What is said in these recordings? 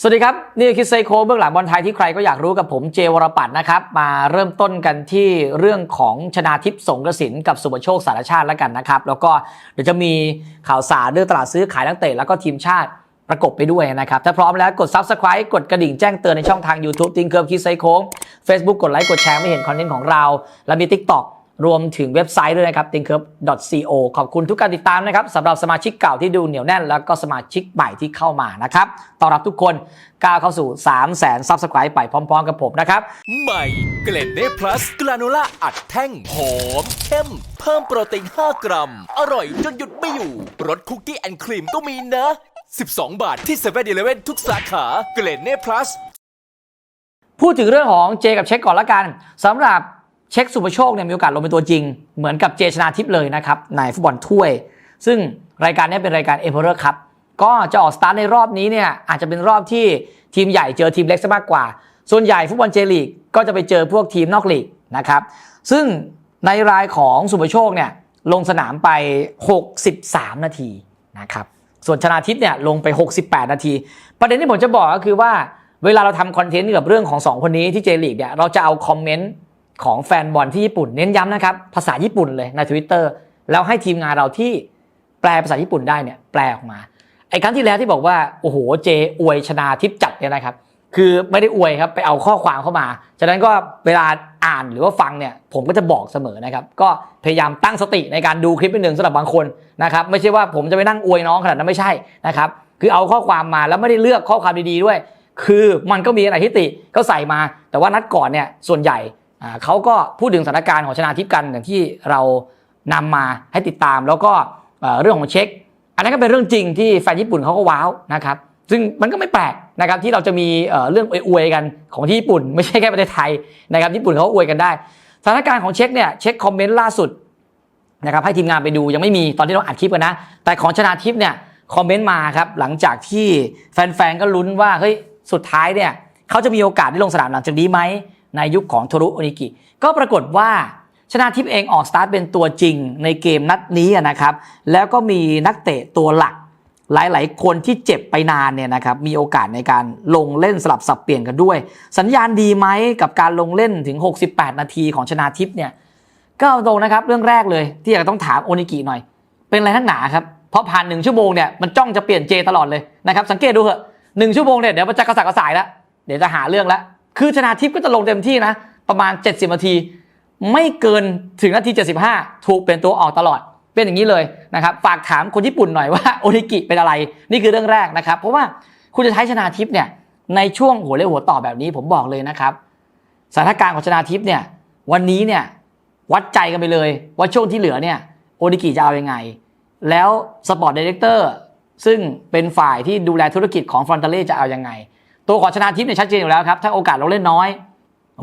สวัสดีครับ นี่คือคิดไซโคเบื้องหลังบอลไทยที่ใครก็อยากรู้กับผมเจวรปัตนะครับ มาเริ่มต้นกันที่เรื่องของชนาทิพย์สงกระสินกับสุบโชคสารชาติแล้วกันนะครับ แล้วก็เดี๋ยวจะมีข่าวสารเรื่องตลาดซื้อขายนักเตะแล้วก็ทีมชาติประกบไปด้วยนะครับ ถ้าพร้อมแล้วกด Subscribe กดกระดิ่งแจ้งเตือนในช่องทาง YouTube ติงเคิร์ฟคิดไซโค Facebook กดไลค์กดแชร์ไม่เห็นคอนเทนต์ของเรา และมี TikTok รวมถึงเว็บไซต์ด้วยนะครับ t h i n k c u r v co ขอบคุณทุกการติดตามนะครับสำหรับสมาชิกเก่าที่ดูเหนียวแน่น แล้วก็สมาชิกใหม่ที่เข้ามานะครับต้อนรับทุกคนก้าวเข้าสู่ 3 0 0 0 0 0 Subscribe ไปพร้อม ๆ กับผมนะครับ ใหม่เกล็ดเน่พลัสกราโนล่าอัดแท่งหอมเข้ม เพิ่มโปรตีน 5 กรัม อร่อยจนหยุดไม่อยู่รสคุกกี้แอนด์ครีมก็มีนะ 12 บาทที่7 e เ e ่ e อทุกสาขาเกล็ดเน่พลัสพูดถึงเรื่องของเจกับเช็คก่อนละกันสำหรับ เช็คสุภโชคเนี่ยมีโอกาสลงเป็นตัวจริง เหมือนกับเจชนาทิพย์เลยนะครับในฟุตบอลถ้วย ซึ่งรายการนี้เป็นรายการเอเ r อร์ครับก็จะออกสตาร์ทในรอบนี้เนี่ยอาจจะเป็นรอบที่ทีมใหญ่เจอทีมเล็กซะมากกว่า ส่วนใหญ่ฟุตบอลเจลีกก็จะไปเจอพวกทีมนอกลีกนะครับซึ่งในรายของสุภโชคเนี่ยลงสนามไป 63 นาทีนะครับส่วนชนาทิพย์เนี่ยลงไป 68 นาที ประเด็นที่ผมจะบอกก็คือว่าเวลาเราทำคอนเทนต์เกี่ยวกับเรื่องของ 2 คนนี้ที่เจลีกเนี่ยเราจะเอาคอมเมนต์ ของแฟนบอลที่ญี่ปุ่นเน้นย้ำนะครับ ภาษาญี่ปุ่นเลยใน Twitter แล้วให้ทีมงานเราที่แปลภาษาญี่ปุ่นได้เนี่ยแปลออกมา ไอ้ครั้งที่แล้วที่บอกว่า โอ้โหเจอวยชนาทิพจัดเนี่ยนะครับ คือไม่ได้อวยครับไปเอาข้อความเข้ามา ฉะนั้นก็เวลาอ่านหรือว่าฟังเนี่ยผมก็จะบอกเสมอนะครับ ก็พยายามตั้งสติในการดูคลิปเป็นหนึ่งสำหรับบางคนนะครับไม่ใช่ว่าผมจะไปนั่งอวยน้องขนาดนั้นไม่ใช่นะครับคือเอาข้อความมาแล้วไม่ได้เลือกข้อความดีๆด้วย คือมันก็มีอะไรที่ติก็ใส่มา แต่ว่านัดก่อนเนี่ยส่วนใหญ่ เขาก็พูดถึงสถานการณ์ของชนาทิพย์กันอย่างที่เรานำมาให้ติดตาม แล้วก็เรื่องของเช็ค อันนั้นก็เป็นเรื่องจริงที่แฟนญี่ปุ่นเขาก็ว้าวนะครับซึ่งมันก็ไม่แปลกนะครับที่เราจะมีเรื่องอวยกันของที่ญี่ปุ่น ไม่ใช่แค่ประเทศไทยนะครับญี่ปุ่นเขาอวยกันได้สถานการณ์ของเช็คเนี่ยเช็คคอมเมนต์ล่าสุดนะครับให้ทีมงานไปดูยังไม่มีตอนที่เราอัดคลิปกันนะ แต่ของชนาทิพย์เนี่ยคอมเมนต์มาครับหลังจากที่แฟนๆก็ลุ้นว่าเฮ้ยสุดท้ายเนี่ยเขาจะมีโอกาสได้ลงสนามหลังจากนี้ไหม ในยุคของโทรุโอนิกิ ก็ปรากฏว่าชนาทิพย์เองออกสตาร์ทเป็นตัวจริงในเกมนัดนี้นะครับ แล้วก็มีนักเตะตัวหลักหลาย ๆ คนที่เจ็บไปนานเนี่ยนะครับมีโอกาสในการลงเล่นสลับสับเปลี่ยนกันด้วย สัญญาณดีไหมกับการลงเล่นถึง 68 นาทีของชนาทิพย์เนี่ยก็ตรงนะครับเรื่องแรกเลยที่อยากต้องถามโอนิกิหน่อย เป็นอะไรทั้งหนาครับเพราะผ่านหนึ่งชั่วโมงเนี่ยมันจ้องจะเปลี่ยนเจตลอดเลยนะครับสังเกตดูเถอะหนึ่งชั่วโมงเนี่ยเดี๋ยวมันจะกระสับกระส่ายแล้วเดี๋ยวจะหาเรื่องแล้ว คือชนาทิพย์ก็จะลงเต็มที่นะ ประมาณ 70นาที ไม่เกินถึงนาที 75 ถูกเป็นตัวออกตลอด เป็นอย่างนี้เลยนะครับ ฝากถามคนญี่ปุ่นหน่อยว่าโอนิกิเป็นอะไร นี่คือเรื่องแรกนะครับ เพราะว่าคุณจะใช้ชนาทิพย์เนี่ยในช่วงหัวเรียวหัวต่อแบบนี้ผมบอกเลยนะครับ สถานการณ์ของชนาทิพย์เนี่ยวันนี้เนี่ยวัดใจกันไปเลยว่าช่วงที่เหลือเนี่ยโอนิกิจะเอาอยัางไง แล้วสปอร์ตดีเรคเตอร์ซึ่งเป็นฝ่ายที่ดูแลธุรกิจของฟรอนเตเล่จะเอายังไง ตัวของชนาทิพย์เนี่ยชัดเจนอยู่แล้วครับถ้าโอกาสเราเล่นน้อย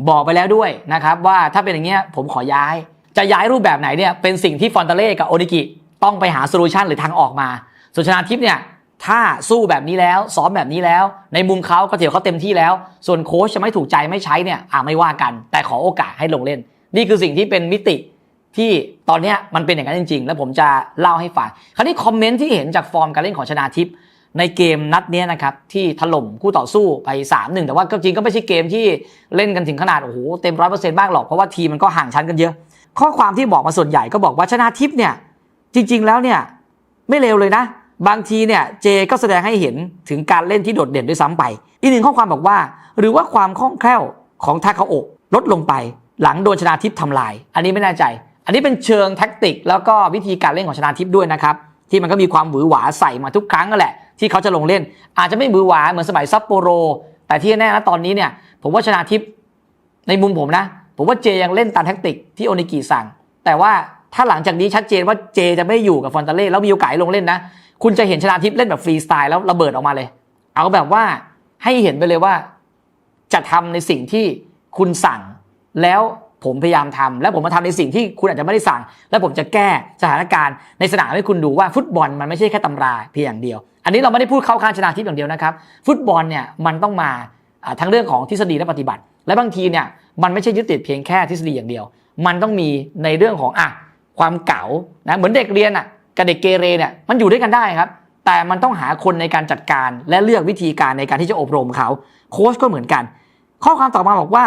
บอกไปแล้วด้วยนะครับว่าถ้าเป็นอย่างเงี้ยผมขอย้าย จะย้ายรูปแบบไหนเนี่ยเป็นสิ่งที่ฟอนเตเล่กับโอนิกิต้องไปหาโซลูชันหรือทางออกมาส่วนชนาทิพย์เนี่ยถ้าสู้แบบนี้แล้วซ้อมแบบนี้แล้ว ในมุมเขาก็ถือว่าเขาเต็มที่แล้ว ส่วนโค้ชจะไม่ถูกใจไม่ใช้เนี่ยอ่าไม่ว่ากัน แต่ขอโอกาสให้ลงเล่น นี่คือสิ่งที่เป็นมิติที่ตอนเนี้ยมันเป็นอย่างนั้นจริง ๆ แล้วผมจะเล่าให้ฟังคราวนี้คอมเมนต์ที่เห็นจากฟอร์มการเล่นของชนาทิพย์ ในเกมนัดเนี้ยนะครับที่ถล่มคู่ต่อสู้ไป 3-1 แต่ว่าก็จริงก็ไม่ใช่เกมที่เล่นกันถึงขนาดโอ้โหเต็มร้อยเปอร์เซ็นต์บ้างหรอกเพราะว่าทีมมันก็ห่างชั้นกันเยอะ ข้อความที่บอกมาส่วนใหญ่ก็บอกว่าชนะทิพย์เนี่ยจริง ๆ แล้วเนี่ยไม่เลวเลยนะ บางทีเนี่ยเจก็แสดงให้เห็นถึงการเล่นที่โดดเด่นด้วยซ้ำไป อีกหนึ่งข้อความบอกว่า หรือว่าความคล่องแคล่วของทาคาโอะลดลงไป หลังโดนชนะทิพย์ทำลาย อันนี้ไม่แน่ใจ อันนี้เป็นเชิงแท็กติก แล้วก็วิธีการเล่นของชนะทิพย์ด้วยนะครับที่มันก็มีความหวือหวาใส่มาทุกครั้งนั่นแหละ ที่เขาจะลงเล่น อาจจะไม่มือหวาเหมือนสมัยซัปโปโร แต่ที่แน่นะตอนนี้เนี่ย ผมว่าชนาทิพย์ในมุมผมนะ ผมว่าเจยังเล่นตามแท็กติกที่โอนิกิสั่ง แต่ว่าถ้าหลังจากนี้ชัดเจนว่าเจจะไม่อยู่กับฟอนตาเล่แล้วมีโอกาสลงเล่นนะ คุณจะเห็นชนาทิพย์เล่นแบบฟรีสไตล์แล้วระเบิดออกมาเลย เอาแบบว่าให้เห็นไปเลยว่า จะทำในสิ่งที่คุณสั่งแล้ว ผมพยายามทำแล้วผมมาทำในสิ่งที่คุณอาจจะไม่ได้สั่ง แล้วผมจะแก้สถานการณ์ในสนามให้คุณดูว่าฟุตบอลมันไม่ใช่แค่ตำราเพียงอย่างเดียว อันนี้เราไม่ได้พูดเข้าข้างชนะทิพย์อย่างเดียวนะครับ ฟุตบอลเนี่ยมันต้องมาอ่าทั้งเรื่องของทฤษฎีและปฏิบัติ และบางทีเนี่ยมันไม่ใช่ยึดติดเพียงแค่ทฤษฎีอย่างเดียว มันต้องมีในเรื่องของอะความเก๋านะเหมือนเด็กเรียนอะกับเด็กเกเรเนี่ยมันอยู่ด้วยกันได้ครับ แต่มันต้องหาคนในการจัดการและเลือกวิธีการในการที่จะอบรมเขาโค้ชก็เหมือนกัน ข้อความต่อมาบอกว่า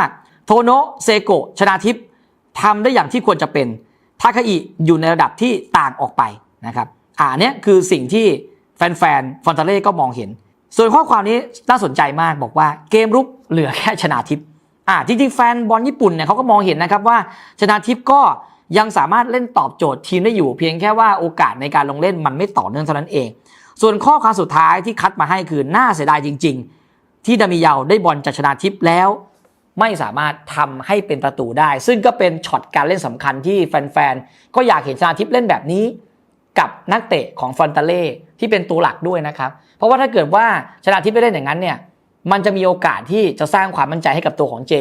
โทโนเซโกะชนาทิพย์ทำได้อย่างที่ควรจะเป็นทาคาอิอยู่ในระดับที่ต่างออกไปนะครับอ่าเนี้ยคือสิ่งที่แฟนๆฟอนตาเล่ก็มองเห็น ส่วนข้อความนี้น่าสนใจมากบอกว่าเกมรุกเหลือแค่ชนาทิพย์อ่าจริงๆแฟนบอลญี่ปุ่นเนี่ยเขาก็มองเห็นนะครับว่าชนาทิพย์ก็ยังสามารถเล่นตอบโจทย์ทีมได้อยู่ เพียงแค่ว่าโอกาสในการลงเล่นมันไม่ต่อเนื่องเท่านั้นเอง ส่วนข้อความสุดท้ายที่คัดมาให้คือน่าเสียดายจริง ๆ ที่ดามิเยาวได้บอลจากชนาทิพย์แล้ว ไม่สามารถทำให้เป็นประตูได้ ซึ่งก็เป็นช็อตการเล่นสำคัญที่แฟนๆ ก็อยากเห็นชนาทิพย์เล่นแบบนี้ กับนักเตะของฟอนตาเล่ที่เป็นตัวหลักด้วยนะครับ เพราะว่าถ้าเกิดว่าชนาทิพย์ไม่เล่นอย่างนั้นเนี่ยมันจะมีโอกาสที่จะสร้างความมั่นใจให้กับตัวของเจ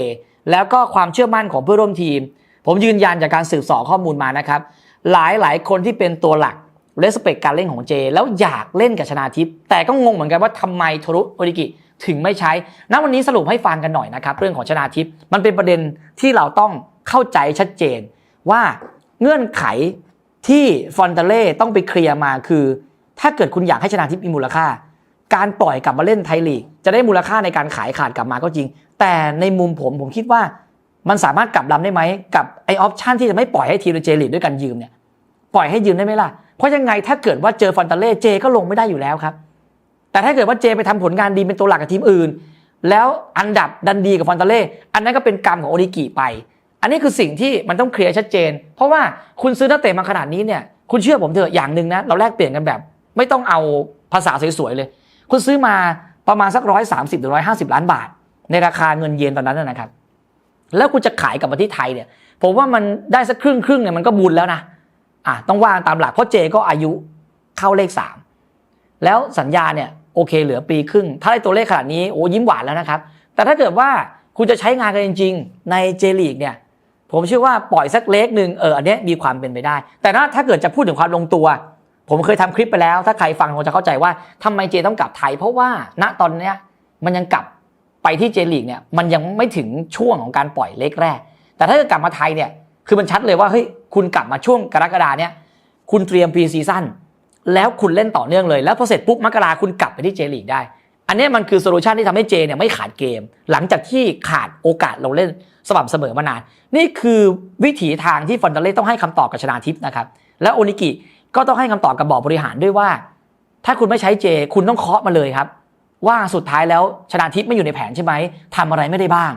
แล้วก็ความเชื่อมั่นของเพื่อร่วมทีม ผมยืนยันจากการสืบสอบข้อมูลมานะครับหลายหลายๆคนที่เป็นตัวหลักเลสเปกการเล่นของเจ แล้วอยากเล่นกับชนาทิพย์แต่ก็งงเหมือนกันว่าทำไมโทรุโอริกิ ถึงไม่ใช้ณวันนี้สรุปให้ฟังกันหน่อยนะครับ เรื่องของชนาทิพย์มันเป็นประเด็นที่เราต้องเข้าใจชัดเจน ว่าเงื่อนไขที่ฟอนเตเล่ต้องไปเคลียร์มาคือ ถ้าเกิดคุณอยากให้ชนาทิพย์มีมูลค่า การปล่อยกลับมาเล่นไทยลีก จะได้มูลค่าในการขายขาดกลับมาก็จริง แต่ในมุมผมผมคิดว่ามันสามารถกลับลำได้ไหมกับไอออปชันที่จะไม่ปล่อยให้ทีมเจลีกด้วยกันยืมเนี่ยปล่อยให้ยืมได้ไหมล่ะเพราะยังไงถ้าเกิดว่าเจอฟอนเตเล่เจก็ลงไม่ได้อยู่แล้วครับ แต่ถ้าเกิดว่าเจไปทำผลงานดีเป็นตัวหลักกับทีมอื่น แล้วอันดับดันดีกับฟอนเตเล่อันนั้นก็เป็นกรรมของโอริกิไป อันนี้คือสิ่งที่มันต้องเคลียร์ชัดเจน เพราะว่าคุณซื้อนักเตะมาขนาดนี้เนี่ยคุณเชื่อผมเถอะอย่างหนึ่งนะเราแลกเปลี่ยนกันแบบ ไม่ต้องเอาภาษาสวยๆเลย คุณซื้อมาประมาณสักร้อยสามสิบถึงร้อยห้าสิบล้านบาท ในราคาเงินเยนตอนนั้นนะครับ แล้วคุณจะขายกลับมาที่ไทยเนี่ย ผมว่ามันได้สักครึ่งครึ่งเนี่ยมันก็บุญแล้วนะอะต้องว่างตามหลักเพราะเจก็อายุเข้าเลขสามแล้วสัญญาเนี่ย โอเค เหลือปีครึ่ง ถ้าได้ตัวเลขขนาดนี้โอ้ยิ้มหวานแล้วนะครับ แต่ถ้าเกิดว่าคุณจะใช้งานกันจริง ๆ ในเจลีกเนี่ย ผมเชื่อว่าปล่อยสักเล็กหนึ่งเอออันนี้มีความเป็นไปได้ แต่ถ้าเกิดจะพูดถึงความลงตัว ผมเคยทำคลิปไปแล้ว ถ้าใครฟังคงจะเข้าใจว่าทำไมเจต้องกลับไทย เพราะว่าณตอนเนี้ยมันยังกลับไปที่เจลีกเนี่ยมันยังไม่ถึงช่วงของการปล่อยเล็กแรก แต่ถ้าเกิดกลับมาไทยเนี่ยคือมันชัดเลยว่าเฮ้ยคุณกลับมาช่วงกรกฎาเนี่ยคุณเตรียมพรีซีซั่น แล้วคุณเล่นต่อเนื่องเลย แล้วพอเสร็จปุ๊บมกราคุณกลับไปที่เจลีกได้ อันนี้มันคือโซลูชันที่ทำให้เจเนี่ยไม่ขาดเกม หลังจากที่ขาดโอกาสลงเล่นสม่ำเสมอมานาน นี่คือวิถีทางที่ฟอนเตเล่ต้องให้คำตอบกับชนาทิพย์นะครับ แล้วโอนิกิก็ต้องให้คำตอบกับบอร์ดบริหารด้วยว่า ถ้าคุณไม่ใช้เจ คุณต้องเคาะมาเลยครับ ว่าสุดท้ายแล้วชนาทิพย์ไม่อยู่ในแผนใช่ไหมทำอะไรไม่ได้บ้าง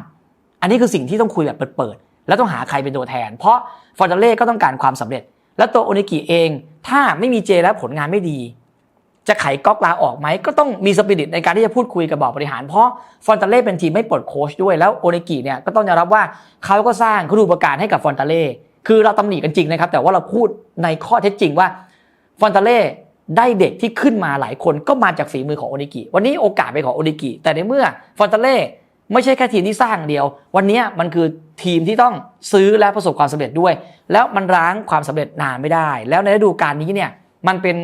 อันนี้คือสิ่งที่ต้องคุยแบบเปิดๆแล้วต้องหาใครเป็นตัวแทน เพราะฟอนเตเล่ก็ต้องการความสำเร็จ แล้วตัวโอนิกิเอง ถ้าไม่มีเจแล้วผลงานไม่ดี จะไขก๊อกลาออกไหมก็ต้องมีสปิริตในการที่จะพูดคุยกับบอร์ดบริหาร เพราะฟอนตาเล่เป็นทีมไม่ปลดโค้ชด้วยแล้วโอเนกิเนี่ยก็ต้องยอมรับว่าเขาก็สร้างคุณูปการให้กับฟอนตาเล่คือเราตำหนิกันจริงนะครับ แต่ว่าเราพูดในข้อเท็จจริงว่าฟอนตาเล่ได้เด็กที่ขึ้นมาหลายคนก็มาจากฝีมือของโอเนกิวันนี้โอกาสเป็นของโอเนกิแต่ในเมื่อฟอนตาเล่ ไม่ใช่แค่ทีมที่สร้างเดียว วันนี้มันคือทีมที่ต้องซื้อและประสบความสำเร็จด้วย แล้วมันร้างความสำเร็จนานไม่ได้ แล้วในฤดูกาลนี้เนี่ยมันเป็น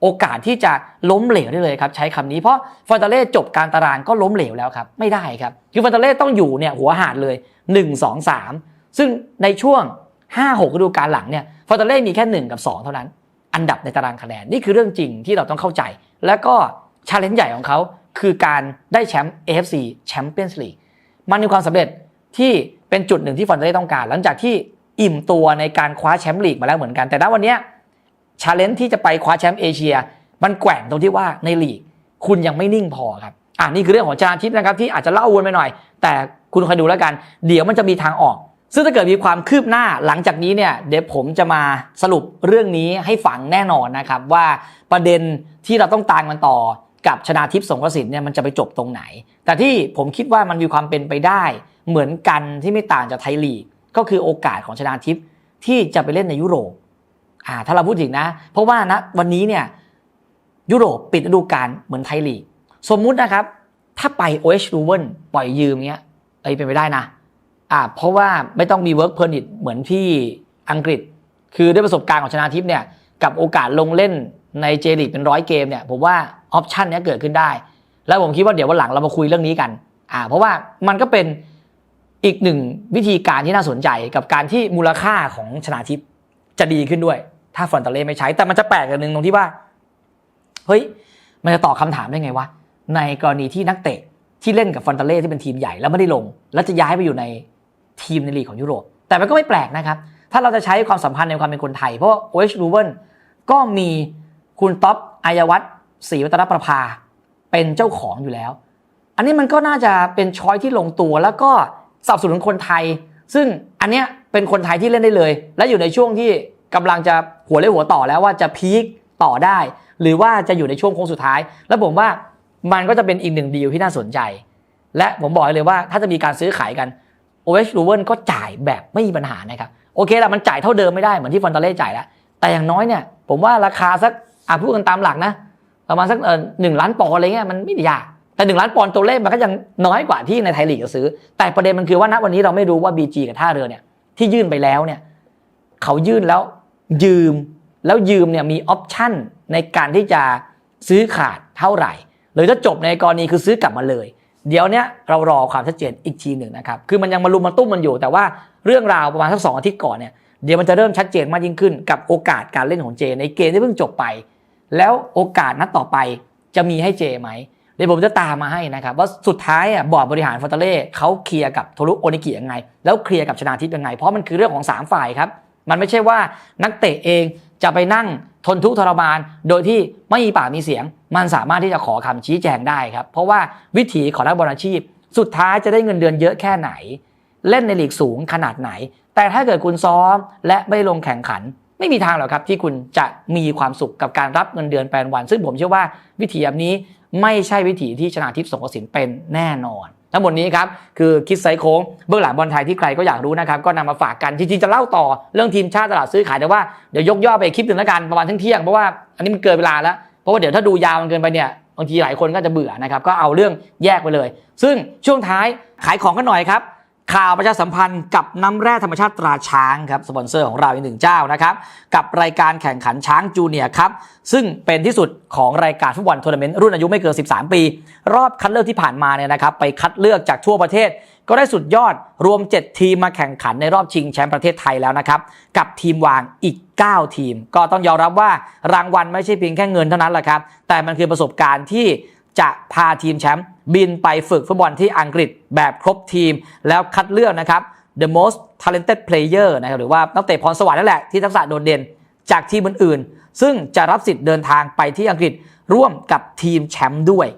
โอกาสที่จะล้มเหลวได้เลยครับ ใช้คำนี้เพราะฟอนตาเล่จบการตารางก็ล้มเหลวแล้วครับ ไม่ได้ครับ คือฟอนตาเล่ต้องอยู่เนี่ยหัวหาดเลย 1 2 3 ซึ่งในช่วง 5 6ฤดูกาลหลังเนี่ยฟอนตาเล่มีแค่ 1 กับ 2 เท่านั้น อันดับในตารางคะแนนนี่คือเรื่องจริงที่เราต้องเข้าใจ แล้วก็ชาเลนจ์ใหญ่ของเขา คือการได้แชมป์ AFC Champions League มันมีความสำเร็จที่เป็นจุดหนึ่งที่ฟอนตาเล่ต้องการ หลังจากที่อิ่มตัวในการคว้าแชมป์ลีกมาแล้วเหมือนกัน แต่ณวันนี้ชาเลนจ์ที่จะไปคว้าแชมป์เอเชีย มันแกว่งตรงที่ว่าในลีก คุณยังไม่นิ่งพอครับอ่านี่คือเรื่องของชาทิพย์นะครับที่อาจจะเล่าวนไปหน่อย แต่คุณคอยดูแล้วกัน เดี๋ยวมันจะมีทางออก ซึ่งถ้าเกิดมีความคืบหน้าหลังจากนี้เนี่ยเดี๋ยวผมจะมาสรุปเรื่องนี้ให้ฟังแน่นอนนะครับว่าประเด็นที่เราต้องตามกันต่อ กับชนาทิพย์สงกระสินเนี่ยมันจะไปจบตรงไหน แต่ที่ผมคิดว่ามันมีความเป็นไปได้ เหมือนกันที่ไม่ต่างจากไทยลีก ก็คือโอกาสของชนาทิพย์ที่จะไปเล่นในยุโรปอ่าถ้าเราพูดถึงนะ เพราะว่านะวันนี้เนี่ยยุโรปปิดฤดูกาลเหมือนไทยลีก สมมุตินะครับ ถ้าไป OH l u v e n ปล่อยยืมเงี้ยเอ้เป็นไปได้นะอ่าเพราะว่าไม่ต้องมี work permit เหมือนที่อังกฤษ คือด้วยประสบการณ์ของชนาทิพย์เนี่ยกับโอกาสลงเล่น ในเจลีกเป็นร้อยเกมเนี่ยผมว่าออปชันนี้เกิดขึ้นได้ แล้วผมคิดว่าเดี๋ยววันหลังเรามาคุยเรื่องนี้กันอ่าเพราะว่ามันก็เป็นอีกหนึ่งวิธีการที่น่าสนใจกับการที่มูลค่าของชนาทิพย์จะดีขึ้นด้วย ถ้าฟอนตาเล่ไม่ใช้ แต่มันจะแปลกอย่างหนึ่งตรงที่ว่าเฮ้ยมันจะตอบคำถามได้ไงวะในกรณีที่นักเตะที่เล่นกับฟอนตาเล่ที่เป็นทีมใหญ่แล้วไม่ได้ลง แล้วจะย้ายไปอยู่ในทีมในลีกของยุโรป แต่มันก็ไม่แปลกนะครับ ถ้าเราจะใช้ความสัมพันธ์ในความเป็นคนไทย เพราะโอเอชลูเวนก็มี คุณท็อปอายวัฒน์ศรีวัฒนประภา เป็นเจ้าของอยู่แล้ว อันนี้มันก็น่าจะเป็นช้อยที่ลงตัว แล้วก็สับสนุนคนไทย ซึ่งอันเนี้ยเป็นคนไทยที่เล่นได้เลย และอยู่ในช่วงที่กำลังจะหัวเรียวหัวต่อแล้วว่าจะพีคต่อได้ หรือว่าจะอยู่ในช่วงโค้งสุดท้าย แล้วผมว่ามันก็จะเป็นอีกหนึ่งดีลที่น่าสนใจ และผมบอกเลยว่าถ้าจะมีการซื้อขายกันโอเวชลูเวนก็จ่ายแบบไม่มีปัญหานะครับ โอเคละมันจ่ายเท่าเดิมไม่ได้เหมือนที่ฟอนตาเล่จ่ายแล้ว แต่อย่างน้อยเนี่ยผมว่าราคาสัก อะพูดกันตามหลักนะ ประมาณสักเออหนึ่งล้านปอนอะไรเงี้ยมันไม่ได้ยากแต่หนึ่งล้านปอนตัวเลขมันก็ยังน้อยกว่าที่ในไทยลีกจะซื้อ แต่ประเด็นมันคือว่าณวันนี้เราไม่รู้ว่า BG กับท่าเรือเนี่ยที่ยื่นไปแล้วเนี่ยเขายื่นแล้วยืมแล้วยืมเนี่ยมีออปชั่นในการที่จะซื้อขาดเท่าไหร่หรือถ้าจบในกรณีคือซื้อกลับมาเลย เดี๋ยวเนี้ยเรารอความชัดเจนอีกทีหนึ่งนะครับคือมันยังมารุมมาตุ้มมันอยู่ แต่ว่าเรื่องราวประมาณสักสองอาทิตย์ก่อนเนี่ยเดี๋ยวมันจะเริ่มชัดเจนมากยิ่งขึ้นกับโอกาสการเล่นของเจ ในเกมที่เพิ่งจบไป แล้วโอกาสนัดต่อไปจะมีให้เจไหมเดี๋ยวผมจะตามมาให้นะครับ ว่าสุดท้ายอะบอร์ดบริหารฟอร์ตเล่เขาเคลียร์กับโทรุโอนิกิยังไง แล้วเคลียร์กับชนาทิพย์ยังไง เพราะมันคือเรื่องของ 3 ฝ่ายครับ มันไม่ใช่ว่านักเตะเองจะไปนั่งทนทุกข์ทรมาน โดยที่ไม่มีปากมีเสียง มันสามารถที่จะขอคำชี้แจงได้ครับ เพราะว่าวิถีของนักบอลอาชีพ สุดท้ายจะได้เงินเดือนเยอะแค่ไหน เล่นในลีกสูงขนาดไหน แต่ถ้าเกิดคุณซ้อมและไม่ลงแข่งขัน ไม่มีทางหรอกครับที่คุณจะมีความสุขกับการรับเงินเดือนแปลนวัน ซึ่งผมเชื่อว่าวิถีแบบนี้ไม่ใช่วิถีที่ชนาทิพย์สงกระสินเป็นแน่นอน ทั้งหมดนี้ครับคือคิดไซโค้งเบื้องหลังบอลไทยที่ใครก็อยากรู้นะครับก็นำมาฝากกันจริงๆจะเล่าต่อเรื่องทีมชาติตลาดซื้อขายแต่ว่าเดี๋ยวยกย่อไปคลิปหนึ่งแล้วกันประมาณเที่ยงเพราะว่าอันนี้มันเกินเวลาแล้วเพราะว่าเดี๋ยวถ้าดูยาวมันเกินไปเนี่ยบางทีหลายคนก็จะเบื่อนะครับก็เอาเรื่องแยกไปเลย ซึ่งช่วงท้ายขายของกันหน่อยครับ ข่าวประชาสัมพันธ์กับน้ำแร่ธรรมชาติตราช้างครับสปอนเซอร์ของเราอีกหนึ่งเจ้านะครับ กับรายการแข่งขันช้างจูเนียร์ครับซึ่งเป็นที่สุดของรายการฟุตบอลทัวร์นาเมนต์รุ่นอายุไม่เกิน 13 ปี รอบคัดเลือกที่ผ่านมาเนี่ยนะครับ ไปคัดเลือกจากทั่วประเทศ ก็ได้สุดยอดรวม 7 ทีมมาแข่งขันในรอบชิงแชมป์ประเทศไทยแล้วนะครับ กับทีมวางอีก 9 ทีม ก็ต้องยอมรับว่ารางวัลไม่ใช่เพียงแค่เงินเท่านั้นแหละครับแต่มันคือประสบการณ์ที่ จะพาทีมแชมป์บินไปฝึกฟุตบอลที่อังกฤษแบบครบทีม แล้วคัดเลือกนะครับ the most talented player นะครับหรือว่านักเตะพรสวรรค์นั่นแหละที่ทักษะโดดเด่นจากทีมอื่นๆ ซึ่งจะรับสิทธิ์เดินทางไปที่อังกฤษร่วมกับทีมแชมป์ด้วย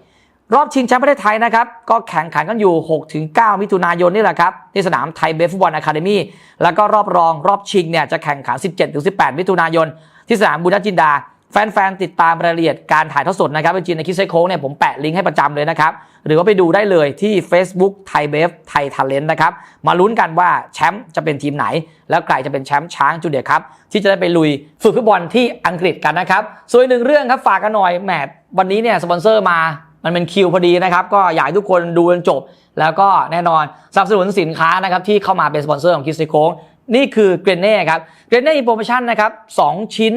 รอบชิงแชมป์ประเทศไทยนะครับ ก็แข่งขันกันอยู่ 6-9 มิถุนายนนี่แหละครับที่สนามไทยเบฟุตบอลอะคาเดมี่แล้วก็รอบรองรอบชิงเนี่ยจะแข่งขัน 17-18 มิถุนายน ที่สนามบุญจินดา แฟนๆติดตามรายละเอียดการถ่ายทอดสดนะครับเป็นจีนในคิดไซโค้งเนี่ยผมแปะลิงก์ให้ประจำเลยนะครับหรือว่าไปดูได้เลยที่ Facebook ไทยเบฟไทยท a เลนต์นะครับมาลุ้นกันว่าแชมป์จะเป็นทีมไหน แล้วใครจะเป็นแชมป์ช้างจูเดียร์ครับที่จะได้ไปลุยฝึกฟุตบอลที่อังกฤษกันนะครับส่วนอีกหนึ่งเรื่องครับฝากกันหน่อยแหมวันนี้เนี่ยสปอนเซอร์มามันเป็นคิวพอดีนะครับ ก็อยากให้ทุกคนดูจนจบ แล้วก็แน่นอนสนับสนุนสินค้านะครับที่เข้ามาเป็นสปอนเซอร์ของคิดไซโค้งนี่คือเกรเน่ครับเกรเน่มีโปรโมชั่นนะครับสชิ้น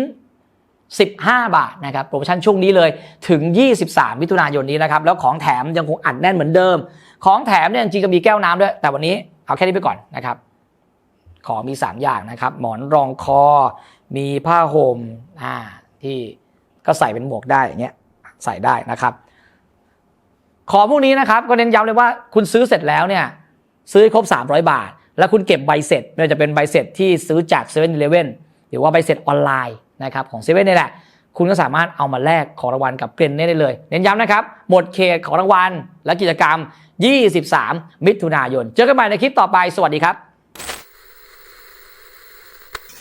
15 บาทนะครับโปรโมชั่นช่วงนี้เลยถึง 23 มิถุนายนนี้นะครับแล้วของแถมยังคงอัดแน่นเหมือนเดิม ของแถมเนี่ยจริงๆก็มีแก้วน้ำด้วย แต่วันนี้เอาแค่นี้ไปก่อนนะครับของมี 3 อย่างนะครับ หมอนรองคอ มีผ้าห่มอ่าที่ก็ใส่เป็นหมวกได้อย่างเงี้ยใส่ได้นะครับ ของพวกนี้นะครับก็เน้นย้ำเลยว่าคุณซื้อเสร็จแล้วเนี่ยซื้อครบ 300 บาท แล้วคุณเก็บใบเสร็จไม่ว่าจะเป็นใบเสร็จที่ซื้อจาก7 e เ e ่ e อหรือว่าใบเสร็จออนไลน์นะครับของเซเว่นนี่แหละ คุณก็สามารถเอามาแลกของรางวัลกับเกรนเน่ได้เลย เน้นย้ำนะครับ หมดเขตของรางวัลและกิจกรรม 23 มิถุนายน เจอกันใหม่ในคลิปต่อไป สวัสดีครับ